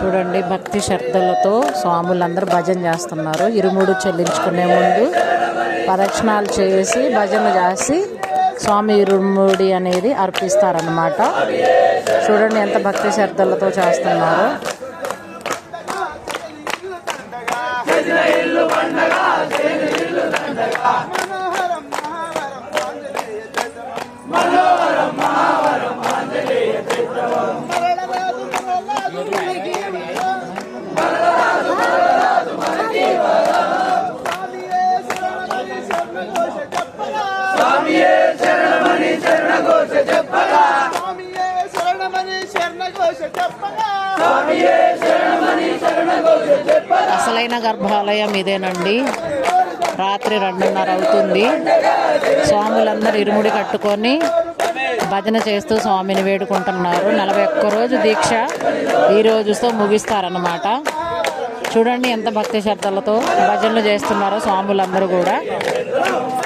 చూడండి భక్తి శ్రద్ధలతో స్వాములందరూ భజన చేస్తున్నారు. ఇరుముడు చెల్లించుకునే ముందు ప్రదక్షిణాలు చేసి భజన చేసి స్వామి ఇరుముడి అనేది అర్పిస్తారనమాట చూడండి ఎంత భక్తి శ్రద్ధలతో చేస్తున్నారు. మనోహరం చెప్పగా. స్వామియే శరణమని శరణఘోష చెప్పగా. స్వామియే శరణమని శరణఘోష చెప్పగా. అసలైన గర్భాలయం ఇదేనండి. రాత్రి రెండున్నర అవుతుంది. స్వాములందరూ ఇరుముడి కట్టుకొని భజన చేస్తూ స్వామిని వేడుకుంటున్నారు. నలభై ఒక్క రోజు దీక్ష ఈ రోజుతో ముగిస్తారన్నమాట. చూడండి ఎంత భక్తి శ్రద్ధలతో భజనలు చేస్తున్నారో స్వాములందరూ కూడా.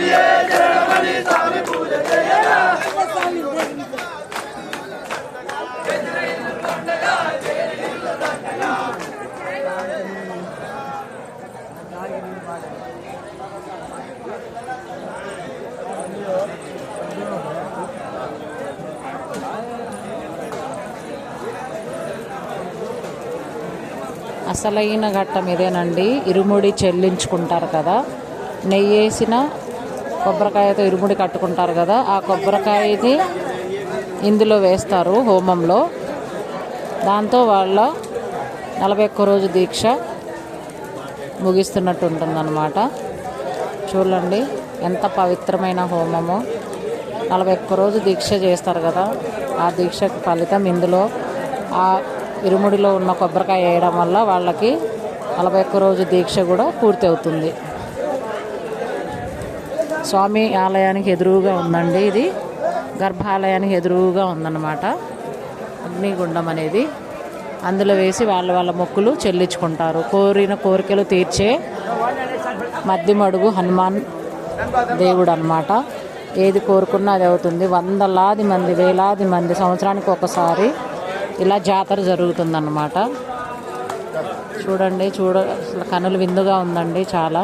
Yeah, yeah. అసలైన ఘట్టం ఇదేనండి. ఇరుముడి చెల్లించుకుంటారు కదా. నెయ్యి వేసిన కొబ్బరికాయతో ఇరుముడి కట్టుకుంటారు కదా. ఆ కొబ్బరికాయని ఇందులో వేస్తారు హోమంలో. దాంతో వాళ్ళ నలభై ఒక్క రోజు దీక్ష ముగిస్తున్నట్టు ఉంటుందన్నమాట చూడండి ఎంత పవిత్రమైన హోమము. నలభై ఒక్క రోజు దీక్ష చేస్తారు కదా. ఆ దీక్షకు ఫలితం ఇందులో ఆ ఇరుముడిలో ఉన్న కొబ్బరికాయ వేయడం వల్ల వాళ్ళకి నలభై ఒక్క రోజు దీక్ష కూడా పూర్తి అవుతుంది. స్వామి ఆలయానికి ఎదురుగా ఉందండి ఇది. గర్భాలయానికి ఎదురుగా ఉందన్నమాట. అగ్నిగుండం అనేది. అందులో వేసి వాళ్ళ వాళ్ళ మొక్కులు చెల్లించుకుంటారు. కోరిన కోరికలు తీర్చే మద్దిమడుగు హనుమాన్ దేవుడు అన్నమాట ఏది కోరుకున్నా అది అవుతుంది. వందలాది మంది వేలాది మంది సంవత్సరానికి ఒకసారి ఇలా జాతర జరుగుతుందన్నమాట. చూడండి చూడ అసలు కనులు విందుగా ఉందండి చాలా.